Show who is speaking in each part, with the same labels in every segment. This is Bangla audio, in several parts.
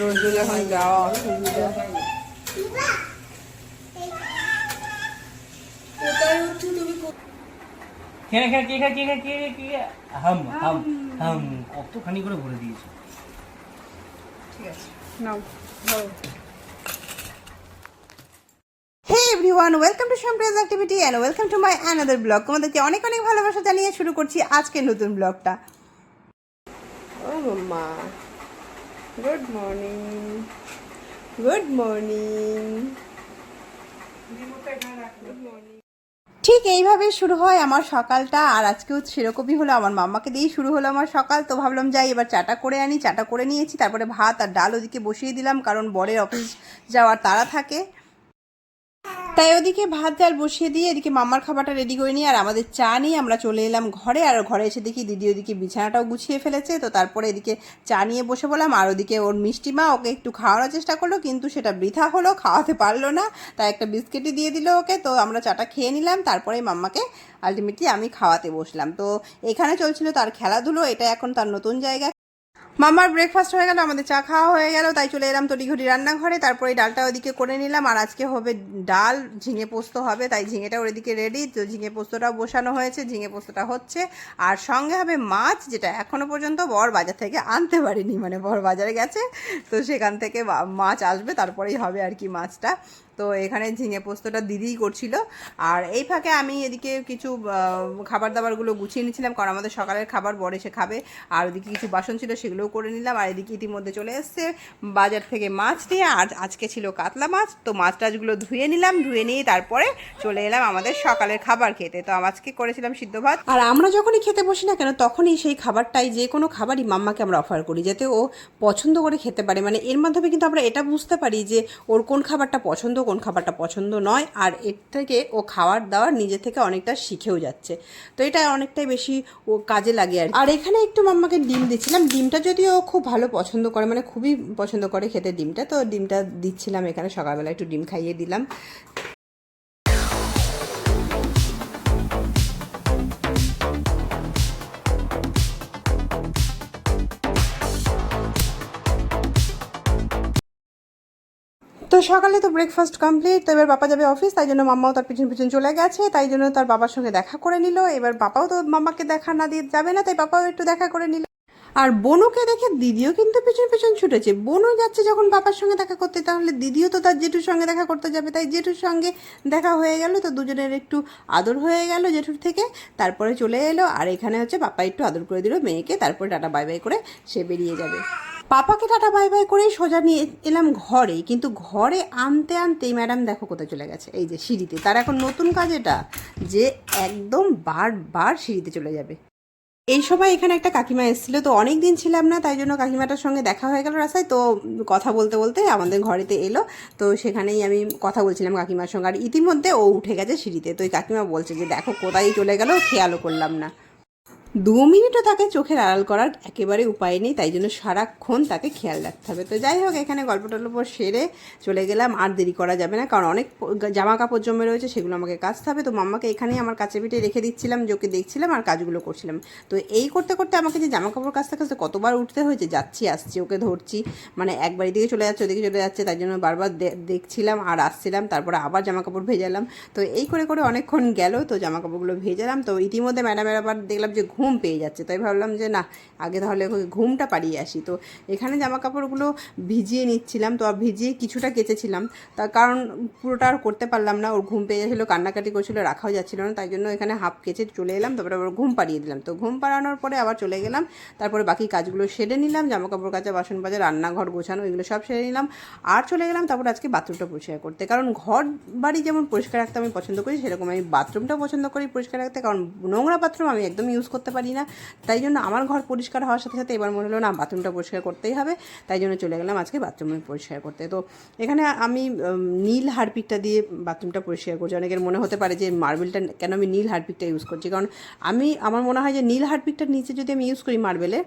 Speaker 1: রোজ রোজ এখন যাওয়া অসুবিধা।
Speaker 2: খেয়ে খেয়ে কে খা কে খা কে কে হাম হাম হাম। কতখানি করে ভরে দিয়েছ।
Speaker 1: ঠিক আছে now everyone welcome to শামপ্রেজ activity and welcome to my another blog তোমাদেরকে অনেক অনেক ভালোবাসা জানিয়ে শুরু করছি আজকে নতুন ব্লগটা ও মাম্মা। গুড মর্নিং গুড মর্নিং ঠিক এইভাবে শুরু হয় আমার সকালটা, আর আজকেও সেরকমই হলো। আমার মাম্মাকে দিয়েই শুরু হলো আমার সকাল। তো ভাবলাম, যাই, এবার চাটা করে আনি। চাটা করে নিয়েছি, তারপরে ভাত আর ডাল ওদিকে বসিয়ে দিলাম, কারণ বরের অফিস যাওয়ার তারা থাকে। তাই ওদিকে ভাত ডাল বসিয়ে দিয়ে এদিকে মাম্মার খাবারটা রেডি করে নিয়ে আর আমাদের চা নিয়ে আমরা চলে এলাম ঘরে। আর ঘরে এসে দেখি দিদি ওদিকে বিছানাটাও গুছিয়ে ফেলেছে। তো তারপরে এদিকে চা নিয়ে বসে বললাম আর ওদিকে ওর মিষ্টি মা ওকে একটু খাওয়ানোর চেষ্টা করল, কিন্তু সেটা বৃথা হলো, খাওয়াতে পারল না। তাই একটা বিস্কিটই দিয়ে দিল ওকে। তো আমরা চাটা খেয়ে নিলাম। তারপরে মাম্মাকে আলটিমেটলি আমি খাওয়াতে বসলাম। তো এখানে চলছিল তার খেলাধুলো। এটা এখন তার নতুন জায়গা। মামার ব্রেকফাস্ট হয়ে গেল, আমাদের চা খাওয়া হয়ে গেল, তাই চলে এলাম তড়িঘড়ি রান্নাঘরে। তারপরে ডালটা ওদিকে করে নিলাম, আর আজকে হবে ডাল, ঝিঙে পোস্ত হবে, তাই ঝিঙেটা ওদিকে রেডি তো ঝিঙে পোস্তটাও বসানো হয়েছে, ঝিঙে পোস্তটা হচ্ছে। আর সঙ্গে হবে মাছ, যেটা এখনও পর্যন্ত বর বাজার থেকে আনতে পারিনি মানে বর বাজারে গেছে, তো সেখান থেকে মাছ আসবে, তারপরেই হবে আর কি মাছটা। তো এখানে ঝিঙে পোস্তটা দিদিই করছিল। আর এই ফাঁকে আমি এদিকে কিছু খাবার দাবারগুলো গুছিয়ে নিয়েছিলাম কারণ আমাদের সকালের খাবার বর এসে খাবে, আর ওদিকে কিছু বাসন ছিল সেগুলোও করে নিলাম। আর এদিকে ইতিমধ্যে চলে এসছে বাজার থেকে মাছ নিয়ে। আর আজকে ছিল কাতলা মাছ, তো মাছ টাছগুলো ধুয়ে নিলাম, ধুয়ে নিয়ে তারপরে চলে এলাম আমাদের সকালের খাবার খেতে। তো আজকে করেছিলাম সিদ্ধ ভাত। আর আমরা যখনই খেতে বসি না কেন, তখনই সেই খাবারটাই যে কোনো খাবারই মাম্মাকে আমরা অফার করি, যাতে ও পছন্দ করে খেতে পারে। মানে এর মাধ্যমে কিন্তু আমরা এটা বুঝতে পারি যে ওর কোন খাবারটা পছন্দ, কোন খাবারটা পছন্দ নয়। আর এর থেকে ও খাবার দাওয়ার নিজে থেকে অনেকটা শিখেও যাচ্ছে। তো এটা অনেকটাই বেশি ও কাজে লাগে আর আর এখানে একটু মাম্মাকে ডিম দিচ্ছিলাম। ডিমটা যদিও খুব ভালো পছন্দ করে মানে খুবই পছন্দ করে খেতে ডিমটা। তো ডিমটা দিচ্ছিলাম এখানে, সকালবেলা একটু ডিম খাইয়ে দিলাম। তো সকালে তো ব্রেকফাস্ট কমপ্লিট তো এবার বাবা যাবে অফিস তাই জন্য মাম্মাও তার পিছন পিছন চলে গেছে, তাই জন্য তার বাবার সঙ্গে দেখা করে নিল। এবার বাবাও তো মাম্মাকে দেখা না দিয়ে যাবে না, তাই বাবাও একটু দেখা করে নিল। আর বনুকে দেখে দিদিও কিন্তু পিছন পিছন ছুটেছে। বনু যাচ্ছে যখন বাবার সঙ্গে দেখা করতে, তাহলে দিদিও তো তার জেঠুর সঙ্গে দেখা করতে যাবে। তাই জেঠুর সঙ্গে দেখা হয়ে গেল, তো দুজনের একটু আদর হয়ে গেল জেঠুর থেকে। তারপরে চলে এলো, আর এখানে হচ্ছে পাপা একটু আদর করে দিল মেয়েকে। তারপরে টাটা বাই বাই করে সে বেরিয়ে যাবে। পাপাকে টাটা বাই বাই করেই সোজা নিয়ে এলাম ঘরে। কিন্তু ঘরে আনতে আনতেই ম্যাডাম দেখো কোথায় চলে গেছে। এই যে সিঁড়িতে। তার এখন নতুন কাজ এটা, যে একদম বারবার সিঁড়িতে চলে যাবে। এই সময় এখানে একটা কাকিমা এসেছিল, তো অনেক দিন ছিলাম না, তাই জন্য কাকিমাটার সঙ্গে দেখা হয়ে গেল রাস্তায়, তো কথা বলতে বলতে আমাদের ঘরেতে এলো, তো সেখানেই আমি কথা বলছিলাম কাকিমার সঙ্গে, আর ইতিমধ্যে ও উঠে গেছে সিঁড়িতে, তো এই কাকিমা বলছে যে, দেখো কোথায় চলে গেল, খেয়ালও করলাম না। দু মিনিটও তাকে চোখের আড়াল করার একেবারে উপায় নেই, তাই জন্য সারাক্ষণ তাকে খেয়াল রাখতে হবে। তো যাই হোক, এখানে গল্প টল্প সেরে চলে গেলাম, আর দেরি করা যাবে না, কারণ অনেক জামা কাপড় জমে রয়েছে, সেগুলো আমাকে কাচতে হবে। তো মাম্মাকে এখানেই আমার কাছে পিঠে রেখে দিচ্ছিলাম, যে ওকে দেখছিলাম আর কাজগুলো করছিলাম। তো এই করতে করতে আমাকে যে জামা কাপড় কাচতে কাচতে কতবার উঠতে হয়েছে, যাচ্ছি, আসছি, ওকে ধরছি মানে একবার এদিকে চলে যাচ্ছে, ওদিকে চলে যাচ্ছে, তাই জন্য বারবার দেখছিলাম আর আসছিলাম, তারপরে আবার জামা কাপড় ভেজালাম। তো এই করে করে অনেকক্ষণ গেল, তো জামা কাপড়গুলো ভেজালাম। তো ইতিমধ্যে ম্যাডামের আবার দেখলাম যে ঘুম পেয়ে যাচ্ছে। তাই ভাবলাম যে না, আগে তাহলে ঘুমটা পাড়িয়ে আসি। তো এখানে জামা কাপড়গুলো ভিজিয়ে নিচ্ছিলাম। তো ভিজিয়ে কিছুটা কেচেছিলাম। তার কারণ পুরোটা আর করতে পারলাম না। ওর ঘুম পেয়ে যাচ্ছিল, কান্নাকাটি করছিল, রাখাও যাচ্ছিল না। তাই জন্য এখানে হাফ কেচে চলে এলাম। তারপরে আবার ঘুম পাড়িয়ে দিলাম। তো ঘুম পাড়ানোর পরে আবার চলে গেলাম। তারপরে বাকি কাজগুলো সেরে নিলাম। জামা কাপড় কাচা, বাসন বাজা রান্নাঘর গোছানো, এগুলো সব সেরে নিলাম। আর চলে গেলাম তারপর আজকে বাথরুমটা পরিষ্কার করতে। কারণ ঘর বাড়ি যেমন পরিষ্কার রাখতে আমি পছন্দ করি, সেরকম আমি বাথরুমটাও পছন্দ করি পরিষ্কার রাখতে। কারণ নোংরা বাথরুম আমি একদম ইউজ করতে পারি না। তাই জন্য আমার ঘর পরিষ্কার হওয়ার সাথে সাথে এবার মনে হলো, না, বাথরুমটা পরিষ্কার করতেই হবে। তাই জন্য চলে গেলাম আজকে বাথরুম পরিষ্কার করতে। তো এখানে আমি নীল হারপিকটা দিয়ে বাথরুমটা পরিষ্কার করছি। অনেকের মনে হতে পারে যে মার্বেলটা, কেন আমি নীল হারপিকটা ইউজ করছি? কারণ আমি, আমার মনে হয় যে নীল হারপিকটার নিচে যদি আমি ইউজ করি মার্বেলে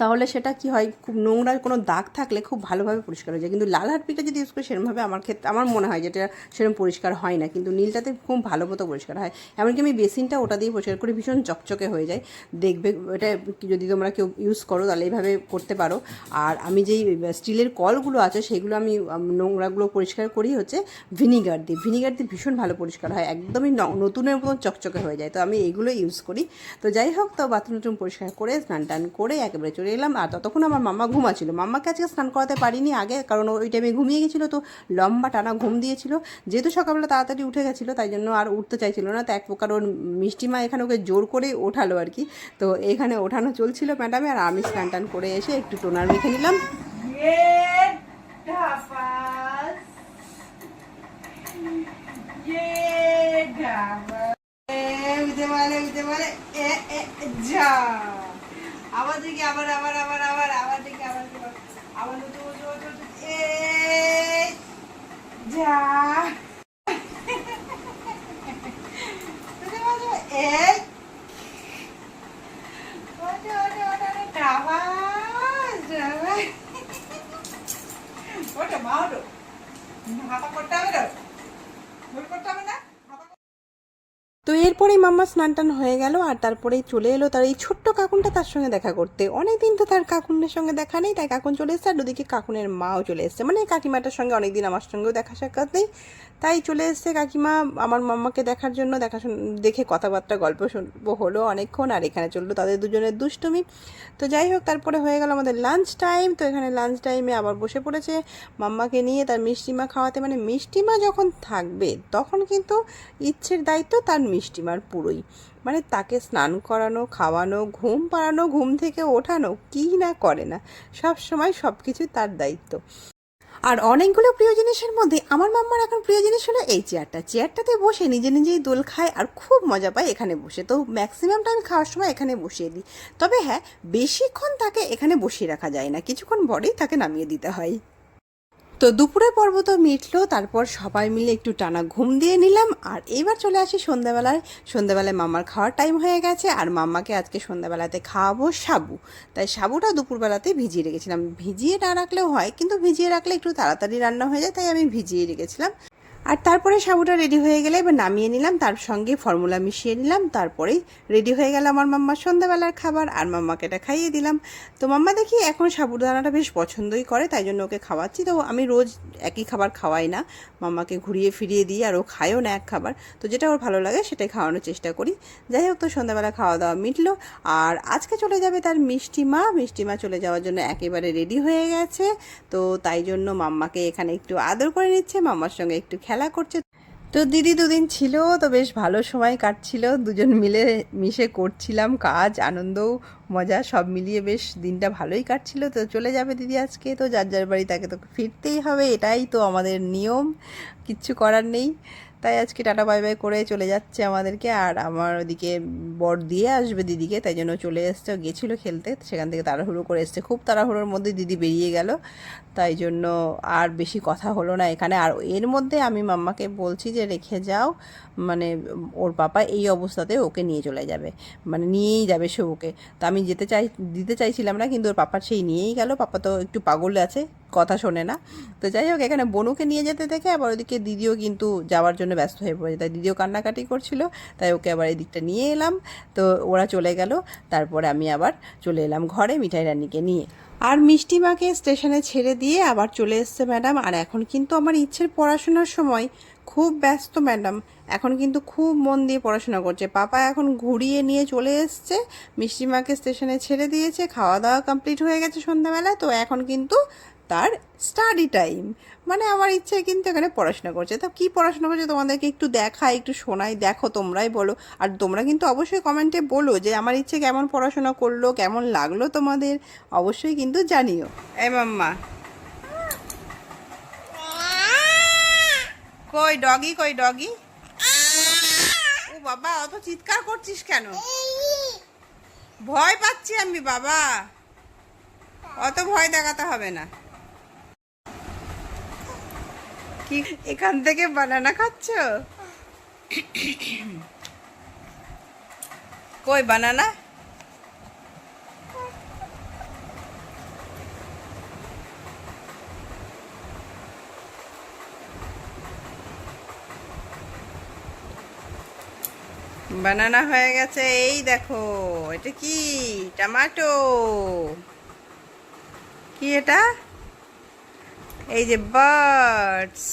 Speaker 1: তাহলে সেটা কি হয়? খুব নোংরার কোনো দাগ থাকলে খুব ভালোভাবে পরিষ্কার হয়ে যায়। কিন্তু লাল হারপিকটা যদি ইউজ করি সেরকমভাবে আমার ক্ষেত্রে, আমার মনে হয় যেটা সেরকম পরিষ্কার হয় না। কিন্তু নীলটাতে খুব ভালো মতো পরিষ্কার হয়। এমনকি আমি বেসিনটা ওটা দিয়ে পরিষ্কার করি, ভীষণ চকচকে হয়ে যায়। দেখবে, এটা যদি তোমরা কেউ ইউজ করো, তাহলে এইভাবে করতে পারো। আর আমি যেই স্টিলের কলগুলো আছে, সেগুলো আমি নোংরাগুলো পরিষ্কার করি হচ্ছে ভিনিগার দিয়ে। ভিনিগার দিয়ে ভীষণ ভালো পরিষ্কার হয়। একদমই নতুনের মতন চকচকে হয়ে যায়। তো আমি এইগুলো ইউজ করি। তো যাই হোক, তো বাথরুম টাথরুম পরিষ্কার করে স্নান টান করে, একেবারে চলে এলাম আর ততক্ষণ আমার মাম্মা ঘুমাচ্ছিল। মাম্মাকে আজকে স্নান করাতে পারিনি আগে, কারণ ওই টাইমে ঘুমিয়ে গেছিল তো লম্বা টানা ঘুম দিয়েছিল। যেহেতু সকালবেলা তাড়াতাড়ি উঠে গেছিল, তাই জন্য আর উঠতে চাইছিল না। তো এক প্রকার ওর মিষ্টিমা এখানে ওকে জোর করে ওঠালো আর কি। তো এখানে ওঠানো চলছিল ম্যাডামে আর আমি স্নান টান করে এসে একটু টোনার মেখে নিলাম। আবার দেখি, আবার আবার আবার আবার আবার দেখি, আবার আবার নতুন নতুন নতুন এ, যা। এই ওটা মা ওটা হাতা হবে না ভুল করতে হবে না? তো এরপরেই মাম্মা স্নান টান হয়ে গেল আর তারপরেই চলে এলো তার এই ছোট্ট কাকুনটা তার সঙ্গে দেখা করতে। অনেকদিন তো তার কাকুনের সঙ্গে দেখা নেই, তাই কাকুন চলে এসেছে আর ওদিকে কাকুনের মাও চলে এসেছে। মানে কাকিমাটার সঙ্গে অনেকদিন আমার সঙ্গেও দেখা সাক্ষাৎ নেই, তাই চলে এসেছে কাকিমা আমার মাম্মাকে দেখার জন্য, দেখা দেখে কথাবার্তা, গল্প শুনব হলো অনেকক্ষণ আর এখানে চলল তাদের দুজনের দুষ্টুমি। তো যাই হোক, তারপরে হয়ে গেল আমাদের লাঞ্চ টাইম তো এখানে লাঞ্চ টাইমে আবার বসে পড়েছে মাম্মাকে নিয়ে তার মিষ্টিমা খাওয়াতে। মানে মিষ্টিমা যখন থাকবে, তখন কিন্তু ইচ্ছের দায়িত্ব তার মিষ্টিমার পুরোই। মানে তাকে স্নান করানো, খাওয়ানো, ঘুম পাড়ানো, ঘুম থেকে ওঠানো, কী না করে না। সব সময় সব কিছু তার দায়িত্ব। আর অনেকগুলো প্রিয় জিনিসের মধ্যে আমার মাম্মার এখন প্রিয় জিনিস হলো এই চেয়ারটা। চেয়ারটাতে বসে নিজে নিজেই দোল খায় আর খুব মজা পায় এখানে বসে। তো ম্যাক্সিমাম টাইম খাওয়ার সময় এখানে বসিয়ে দিই। তবে হ্যাঁ বেশিক্ষণ তাকে এখানে বসিয়ে রাখা যায় না। কিছুক্ষণ পরেই তাকে নামিয়ে দিতে হয়। তো দুপুরে পর্ব তো মিটলো, তারপর সবাই মিলে একটু টানা ঘুম দিয়ে নিলাম, আর এবার চলে আসি সন্ধ্যাবেলায়। সন্ধ্যাবেলায় মামার খাওয়ার টাইম হয়ে গেছে, আর মাম্মাকে আজকে সন্ধ্যাবেলাতে খাওয়াবো সাবু। তাই সাবুটা দুপুরবেলাতে ভিজিয়ে রেখেছিলাম। ভিজিয়ে না রাখলেও হয়, কিন্তু ভিজিয়ে রাখলে একটু তাড়াতাড়ি রান্না হয়ে যায়, তাই আমি ভিজিয়ে রেখেছিলাম। আর তারপরে সাবুটা রেডি হয়ে গেলে এবার নামিয়ে নিলাম, তার সঙ্গে ফর্মুলা মিশিয়ে নিলাম, তারপরেই রেডি হয়ে গেল আমার মাম্মার সন্ধ্যাবেলার খাবার আর মাম্মাকে এটা খাইয়ে দিলাম। তো মাম্মা দেখি এখন সাবুদানাটা বেশ পছন্দই করে, তাই জন্য ওকে খাওয়াচ্ছি। তো আমি রোজ একই খাবার খাওয়াই না, মাম্মাকে ঘুরিয়ে ফিরিয়ে দিই আর ও খায়ও না এক খাবার। তো যেটা ওর ভালো লাগে সেটাই খাওয়ানোর চেষ্টা করি। যাই হোক, তো সন্ধ্যাবেলা খাওয়া দাওয়া মিটলো। আর আজকে চলে যাবে তার মিষ্টি মা। মিষ্টি মা চলে যাওয়ার জন্য একেবারে রেডি হয়ে গেছে। তো তাই জন্য মাম্মাকে এখানে একটু আদর করে নিচ্ছে, মাম্মার সঙ্গে একটু খেলা করছে। তো দিদি দুদিন ছিল, তো বেশ ভালো সময় কাটছিল। দুজন মিলে মিশে করছিলাম কাজ আনন্দ মজা, সব মিলিয়ে বেশ দিনটা ভালোই কাটছিল। তো চলে যাবে দিদি আজকে, তো যার যার বাড়ি তাকে তো ফিরতেই হবে, এটাই তো আমাদের নিয়ম, কিচ্ছু করার নেই। তাই আজকে টাটা বাই বাই করে চলে যাচ্ছে আমাদেরকে। আর আমার ওদিকে বর দিয়ে আসবে দিদিকে, তাই জন্য চলে এসছে। গেছিল খেলতে, সেখান থেকে তাড়াহুড়ো করে এসছে। খুব তাড়াহুড়োর মধ্যে দিদি বেরিয়ে গেল। তাই জন্য আর বেশি কথা হলো না এখানে। আর এর মধ্যে আমি মাম্মাকে বলছি যে, রেখে যাও। মানে ওর পাপা এই অবস্থাতে ওকে নিয়ে চলে যাবে। মানে নিয়েই যাবে সে ওকে। তো আমি যেতে চাই, দিতে চাইছিলাম না, কিন্তু ওর পাপা সেই নিয়েই গেল। পাপা তো একটু পাগল আছে। কথা শোনে না। তো যাই হোক, এখানে বনুকে নিয়ে যেতে দেখে আবার ওদিকে দিদিও কিন্তু যাওয়ার জন্য ব্যস্ত হয়ে পড়েছে। তাই দিদিও কান্নাকাটি করছিল, তাই ওকে আবার এই দিকটা নিয়ে এলাম। তো ওরা চলে গেল, তারপরে আমি আবার চলে এলাম ঘরে মিঠাই রানীকে নিয়ে। আর মিষ্টি মাকে স্টেশনে ছেড়ে দিয়ে আবার চলে এসছে ম্যাডাম। আর এখন কিন্তু আমার ইচ্ছের পড়াশোনার সময় খুব ব্যস্ত ম্যাডাম। এখন কিন্তু খুব মন দিয়ে পড়াশোনা করছে। পাপা এখন ঘুরিয়ে নিয়ে চলে এসছে, মিষ্টি মাকে স্টেশনে ছেড়ে দিয়েছে, খাওয়া দাওয়া কমপ্লিট হয়ে গেছে সন্ধ্যাবেলা। তো এখন কিন্তু তার স্টাডি টাইম মানে আমার ইচ্ছে কিন্তু এখানে পড়াশোনা করছে। তো কী পড়াশোনা করছে তোমাদেরকে একটু দেখাই, একটু শোনাই। দেখো তোমরাই বলো। আর তোমরা কিন্তু অবশ্যই কমেন্টে বলো যে আমার ইচ্ছে কেমন পড়াশোনা করল, কেমন লাগল তোমাদের। অবশ্যই কিন্তু জানিও। এই মাম্মা। কই ডগি কই ডগি ও বাবা, অত চিৎকার করছিস কেন? ভয় পাচ্ছি আমি বাবা। অত ভয় দেখাতে হবে না। কি এখান থেকে বানানা খাচ্ছ? কই বানানা বানানা হয়ে গেছে, এই দেখো, এটা কি? টমাটো। কি এটা? এই যে বার্ডস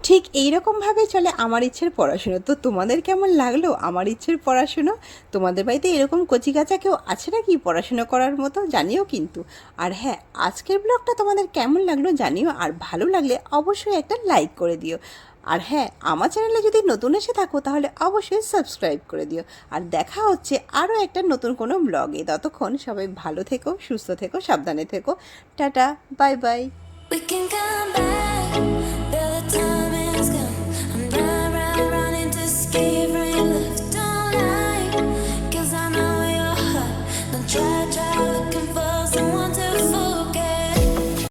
Speaker 1: ঠিক এইরকমভাবেই চলে আমার ইচ্ছের পড়াশুনো। তো তোমাদের কেমন লাগল? আমার ইচ্ছের পড়াশুনো? তোমাদের বাড়িতে এরকম কচিকাচা কেউ আছে নাকি পড়াশুনো করার মতো? জানিও কিন্তু। আর হ্যাঁ আজকের ব্লগটা তোমাদের কেমন লাগল জানিও, আর ভালো লাগলে অবশ্যই একটা লাইক করে দিও। আর হ্যাঁ আমার চ্যানেলে যদি নতুন এসে থাকো, তাহলে অবশ্যই সাবস্ক্রাইব করে দিও। আর দেখা হচ্ছে আরও একটা নতুন কোনো ব্লগে। ততক্ষণ সবাই ভালো থেকো, সুস্থ থেকো, সাবধানে থেকো। Tata, bye bye.
Speaker 3: We can come back.